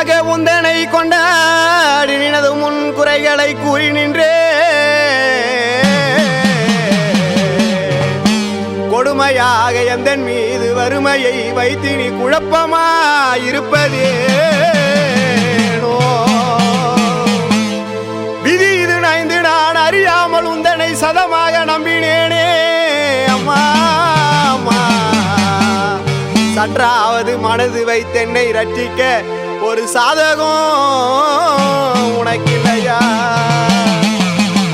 கொடுமையாக உந்தனை கொண்டாடி நினது முன் குறைகளை கூறி நின்றே. கொடுமையாக எந்தன் மீது வறுமையை வைத்து நீ குழப்பமாயிருப்பதேனோ? விதி இது நைந்து நான் அறியாமல் உந்தனை சதமாக நம்பினேனே அம்மா அம்மா. சற்றாவது மனது வைத்தென்னை ரட்சிக்க ஒரு சாதகம் உனக்கில்லையா?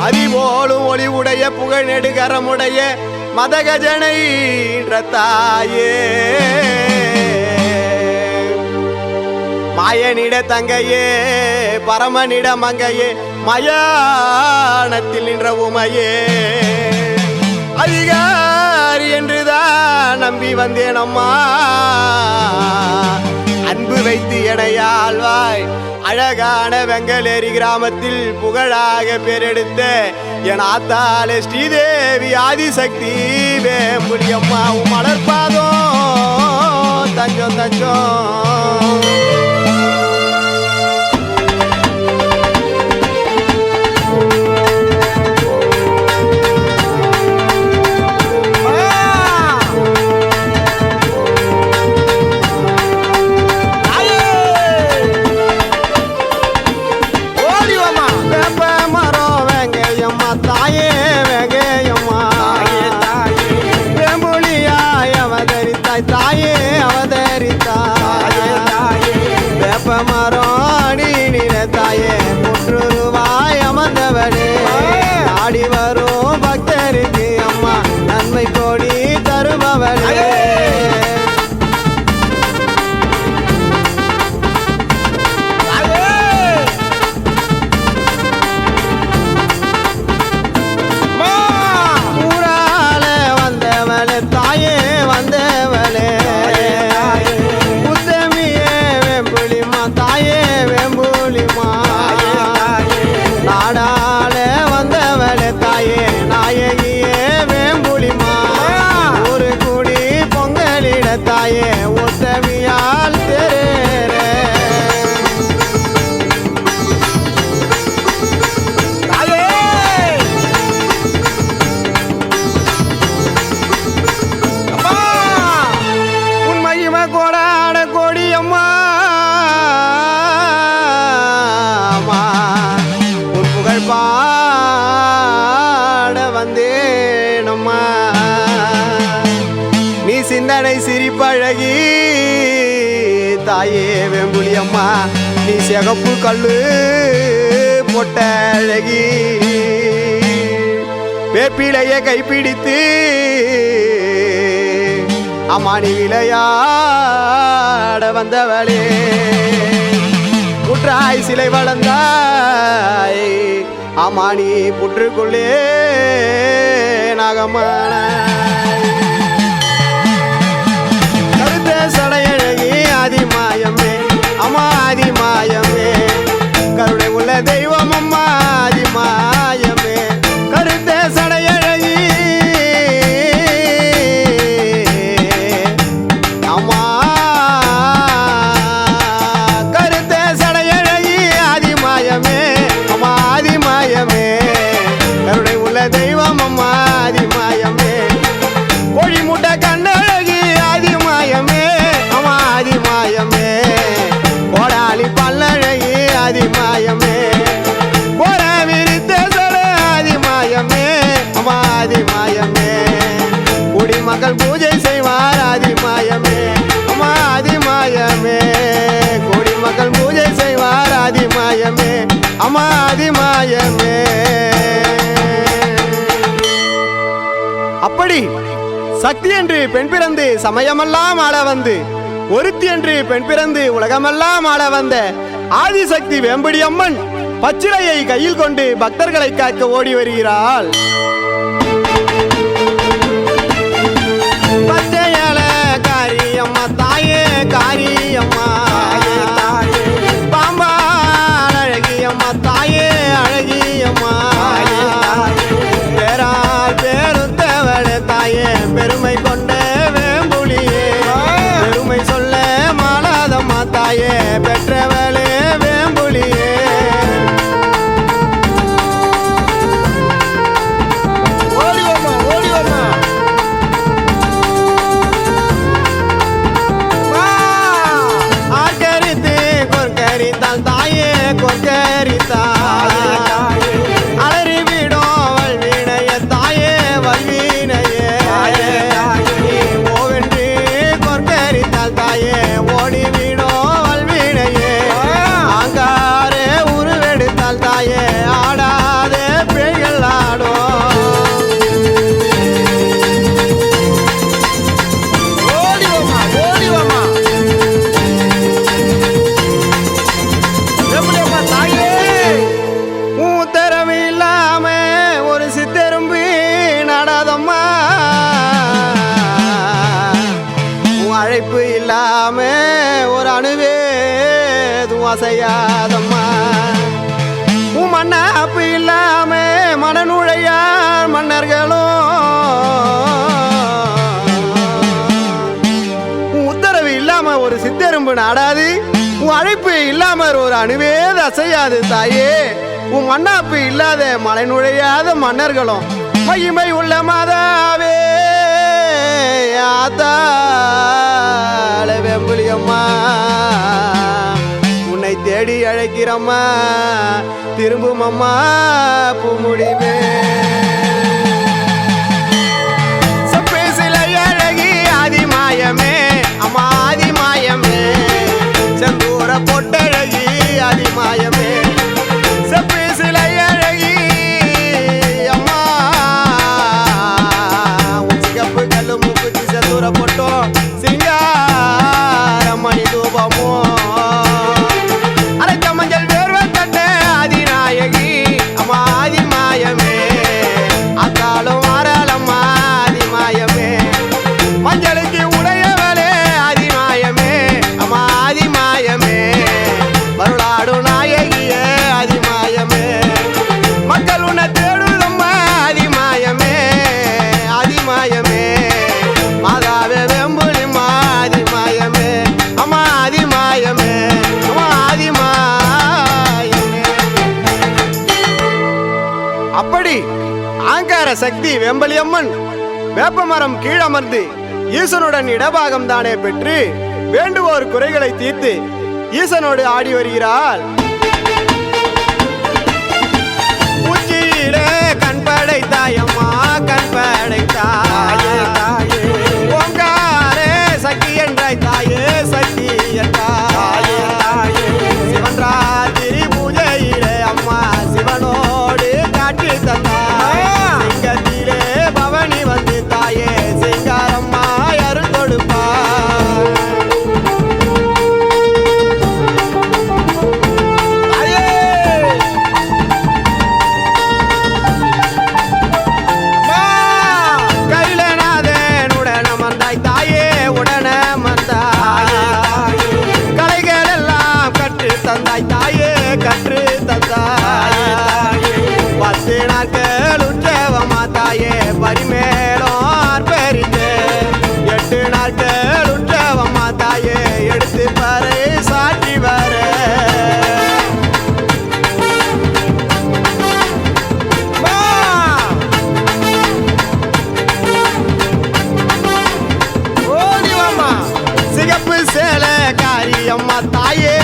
அதிபோலும் ஒளிவுடைய புகழ் நெடுகரமுடைய மதகஜனை தாயே. மாயனிட தங்கையே பரமனிட மங்கையே மயானத்தில் நின்ற உமையே. அதிகாரி என்றுதான் நம்பி வந்தேன் அம்மா வைத்து எனையாழ்வாய் அழகான வெங்கலேரி கிராமத்தில் புகழாக பேரெடுத்த என் ஆத்தாலே ஸ்ரீதேவி ஆதிசக்தி வேம்புடியம்மா உன் மலர்பாதம். தஞ்சம் தஞ்சம். મારો பழகி தாயே வெம்புலி அம்மா நீ சிகப்பு கல்லு பொட்ட அழகி. வேப்பிலைய கைப்பிடித்து அம்மானி விளையாட வந்தவளே. குற்றாய் சிலை வளர்ந்தாய் அம்மானி புற்றுக்குள்ளே நாகமான சடையழகி ஆதிமாயமே அம்மா ஆதிமாயமே. கருணை உள்ள தெய்வம் சக்தி என்று பெண் பிறந்து சமயமெல்லாம் ஆள வந்து ஒருத்தி என்று பெண் பிறந்து உலகமெல்லாம் ஆள வந்த ஆதிசக்தி வேம்படி அம்மன் பச்சிலையை கையில் கொண்டு பக்தர்களை காக்க ஓடி வருகிறாள். இல்லாம ஒரு அணுவேதும் அசையாதம்மா. உன் மண்ணாப்பு இல்லாம மனநுழையார் மன்னர்களும் உன் உத்தரவு இல்லாம ஒரு சித்தெரும்பு நாடாது. உன் அழைப்பு இல்லாம ஒரு அணுவேது அசையாது தாயே. உன் மண்ணாப்பு இல்லாத மலை நுழையாத மன்னர்களும் மகிமை உள்ள மாதாவே. ஆத்தாள வெம்புலியம்மா. உன்னை தேடி அழைக்கிறம்மா. திரும்பும் அம்மா பூமுடிவே. செப்பேசிலை அழகி ஆதிமாயமே அம்மா ஆதிமாயமே. செந்தூர பொட்டழகி ஆதிமாயமே. அப்படி ஆங்கார சக்தி வெம்பலியம்மன் வேப்பமரம் கீழமர்ந்து ஈசனுடன் இடபாகம் தானே பெற்று வேண்டுவோர் குறைகளை தீர்த்து ஈசனோடு ஆடி வருகிறாள். உச்சியிலே கண்படை தாயம்மா பரிமேலும் பெரிது. எட்டு நாட்கள் உற்றவம்மா தாயே எடுத்து பாரு சாட்சி வர ஓடிவாம்மா. சிகப்பு சேலை காரியம்மா தாயே.